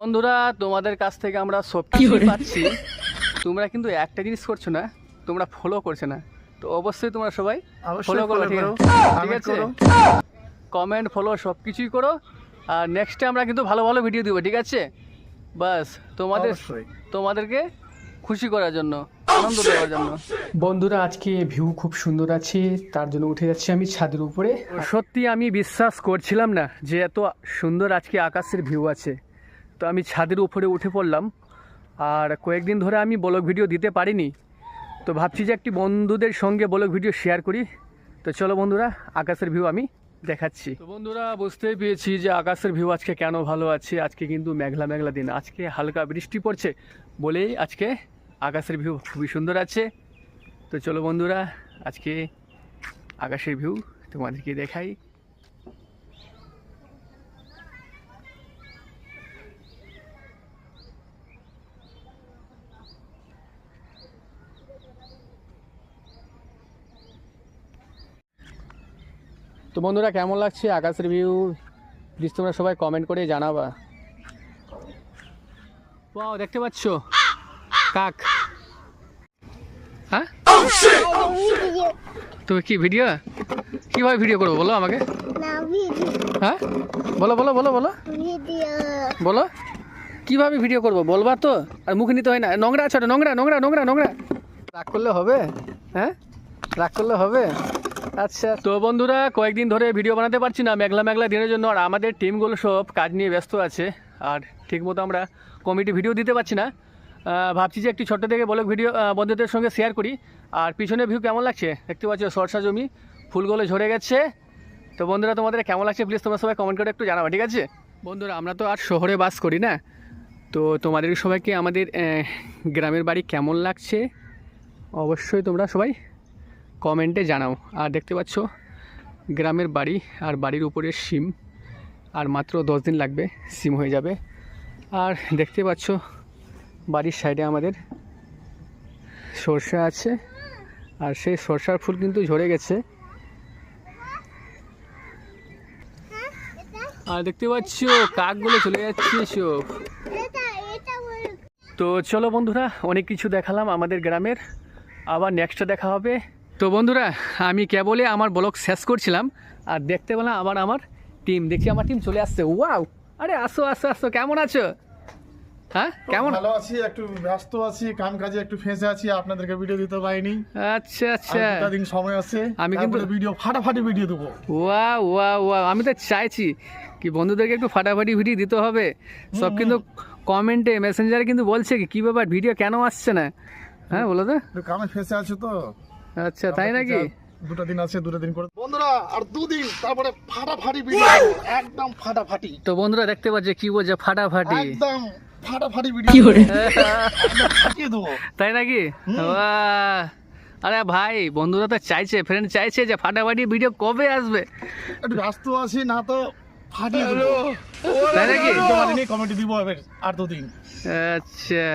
বন্ধুরা তোমাদের কাছ থেকে আমরা সব কিছু পাচ্ছি। তোমরা কিন্তু একটা জিনিস করছ না তোমরা ফলো করছ না। তো অবশ্যই তোমরা সবাই ফলো করো ঠিক আছে? কমেন্ট ফলো সব কিছুই করো। আর নেক্সটে আমরা কিন্তু ভালো ভালো ভিডিও দিব ঠিক আছে? বাস তোমাদের তোমাদেরকে খুশি করার জন্য আনন্দ দেওয়ার জন্য। বন্ধুরা আজকে ভিউ খুব সুন্দর আছে তার জন্য উঠে যাচ্ছি আমি ছাদের উপরে। সত্যি আমি বিশ্বাস করছিলাম না যে এত সুন্দর আজকে আকাশের ভিউ আছে। তো আমি ছাদের উপরে উঠে পড়লাম। আর কয়েকদিন ধরে আমি ব্লগ ভিডিও দিতে পারিনি। তো ভাবছি যে একটি বন্ধুদের সঙ্গে ব্লগ ভিডিও শেয়ার করি। তো চলো বন্ধুরা, আকাশের ভিউ আমি দেখাচ্ছি। তো বন্ধুরা, বুঝতেই পেরেছি যে আকাশের ভিউ আজকে কেন ভালো আছে। আজকে কিন্তু মেঘলা মেঘলা দিন। আজকে হালকা বৃষ্টি পড়ছে বলেই আজকে আকাশের ভিউ খুবই সুন্দর আছে। তো চলো বন্ধুরা, আজকে আকাশের ভিউ তোমাদেরকে দেখাই। তো বন্ধুরা কেমন লাগছে আকাশের ভিউ প্লিজ তোমরা সবাই কমেন্ট করে জানাবা। ওয়াও দেখতে পাচ্ছ? কাক। হ্যাঁ? তো কি ভিডিও কীভাবে ভিডিও করব বলো আমাকে? হ্যাঁ? বলো বলো বলো বলো। বলো। কীভাবে ভিডিও করব বলবা তো? আর মুখে নিতে হয় না। নোংরা আছে নোংরা নোংরা নোংরা নোংরা। রাগ করলে হবে? হ্যাঁ? রাগ করলে হবে? আচ্ছা। তো বন্ধুরা, কয়েকদিন ধরে ভিডিও বানাতে পারছি না মেঘলা মেঘলা দিনের জন্য, আর আমাদের টিমগুলো সব কাজ নিয়ে ব্যস্ত আছে, আর ঠিকমতো আমরা কমিটি ভিডিও দিতে পারছি না। ভাবছি যে একটি ছোট্ট থেকে বলক ভিডিও বন্ধুদের সঙ্গে শেয়ার করি। আর পিছনে ভিউ কেমন লাগছে? দেখতে পাচ্ছ সরষা জমি ফুলগুলো ঝরে গেছে। তো বন্ধুরা, তোমাদের কেমন লাগছে প্লিজ তোমরা সবাই কমেন্ট করে একটু জানাব, ঠিক আছে? বন্ধুরা, আমরা তো আর শহরে বাস করি না। তো তোমাদের সবাইকে আমাদের গ্রামের বাড়ি কেমন লাগছে? অবশ্যই তোমরা সবাই কমেন্টে জানাও। আর দেখতে পাচ্ছ, গ্রামের বাড়ি আর বাড়ির উপরে সিম আর মাত্র দশ দিন লাগবে সিম হয়ে যাবে। আর দেখতে পাচ্ছ, বাড়ির সাইডে আমাদের সর্ষে আছে। আর সেই সরষার ফুল কিন্তু ঝরে গেছে। আর দেখতে পাচ্ছ, কাকগুলো চলে যাচ্ছে সব। তো চলো বন্ধুরা, অনেক কিছু দেখালাম আমাদের গ্রামের। আবার নেক্সটটা দেখা হবে। তো বন্ধুরা আমি কেবলে আমার ব্লগ শেষ করছিলাম আর দেখতে পেলাম আবার আমার টিম দেখি আমার টিম চলে আসছে। ওয়াও আরে আসো আসো আসো কেমন আছো? হ্যাঁ কেমন? ভালো আছি একটু ব্যস্ত আছি কাম কাজে একটু ফেঁসে আছি আপনাদেরকে ভিডিও দিতে পারিনি। আচ্ছা আচ্ছা। দিন সময় আছে আমি কিন্তু- ভিডিও ফাটাফাটি ভিডিও দেবো। ওয়া ওয়া ওয়া আমি তো চাইছি কি বন্ধুদেরকে একটু ফাটাফাটি ভিডিও দিতে হবে। সব কিন্তু কমেন্টে মেসেঞ্জারে কিন্তু বলছে কি কী ব্যাপার? ভিডিও কেন আসছে না? হ্যাঁ বলো তো। কামে ফেঁসে আছে তো? আচ্ছা তাই নাকি? দুটো দিন আছে দুটো দিন করে। বন্ধুরা আর দুদিন তারপরে ফাটাফাটি ভিডিও একদম ফাটাফাটি। তো বন্ধুরা দেখতে পাচ্ছে কি বলছে ফাটাফাটি? একদম ফাটাফাটি ভিডিও তাই নাকি? বাহ! আরে ভাই বন্ধুরা তো চাইছে ফ্রেন্ড চাইছে যে ফাটাফাটি ভিডিও কবে আসবে? একটু ব্যস্ত আছি না তো ফাটিয়ে দেবো। তাই নাকি? কমেন্ট দিব এবার আর দুদিন। আচ্ছা।